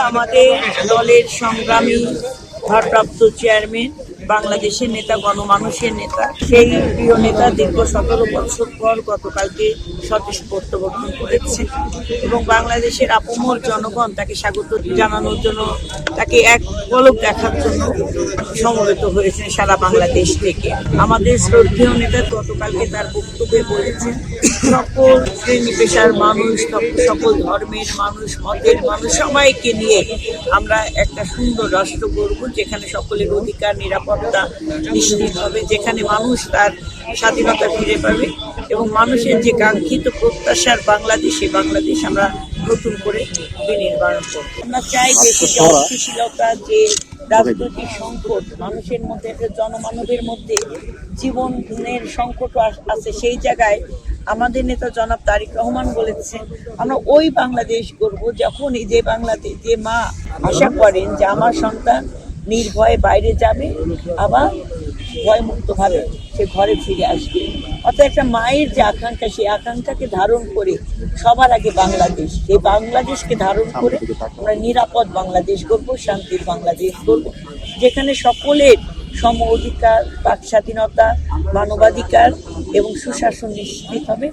আমাদের দলের সংগ্রামী ভারপ্রাপ্ত চেয়ারম্যান, বাংলাদেশের নেতা, গণমানুষের নেতা, সেই প্রিয় নেতা দীর্ঘ সতেরো বছর পর গতকালকে স্বদেশ প্রত্যাবর্তন করেছে এবং বাংলাদেশের আপমর জনগণ তাকে স্বাগত জানানোর জন্য তাকে এক পলক দেখার জন্য সমবেত হয়েছেন সারা বাংলাদেশ থেকে। আমাদের শ্রদ্ধেয় নেতা গতকালকে তার বক্তব্যে বলেছেন, সকল শ্রেণি পেশার মানুষ, সক- সকল ধর্মের মানুষ, মতের মানুষ, সবাইকে নিয়ে আমরা একটা সুন্দর রাষ্ট্র গড়ব যেখানে সকলের অধিকার, নিরাপত্তা নিশ্চিত হবে, যেখানে মানুষ তার স্বাধীনতা ফিরে পাবে এবং মানুষের যে কাঙ্ক্ষিত প্রত্যাশার বাংলাদেশে বাংলাদেশ আমরা নতুন করে বিনির্মাণ করব। আমরা চাই দেশে যে অস্থিতিশীলতা যে রাজনৈতিক সংকট মানুষের মধ্যে একটা জনমানবের মধ্যে জীবনের সংকট আছে সেই জায়গায় আমাদের নেতা জনাব তারিক রহমান বলেছেন আমরা ওই বাংলাদেশ করব যখন এই যে বাংলাদেশ যে মা আশা করেন যে আমার সন্তান নির্ভয়ে বাইরে যাবে আবার ভয়মুক্তভাবে সে ঘরে ফিরে আসবে। অর্থাৎ একটা মায়ের যে আকাঙ্ক্ষা সেই আকাঙ্ক্ষাকে ধারণ করে সবার আগে বাংলাদেশ। এই বাংলাদেশকে ধারণ করে আমরা নিরাপদ বাংলাদেশ করব শান্তির বাংলাদেশ করব যেখানে সকলের সম অধিকার বাক স্বাধীনতা মানবাধিকার এবং সুশাসন নিশ্চিত হবে।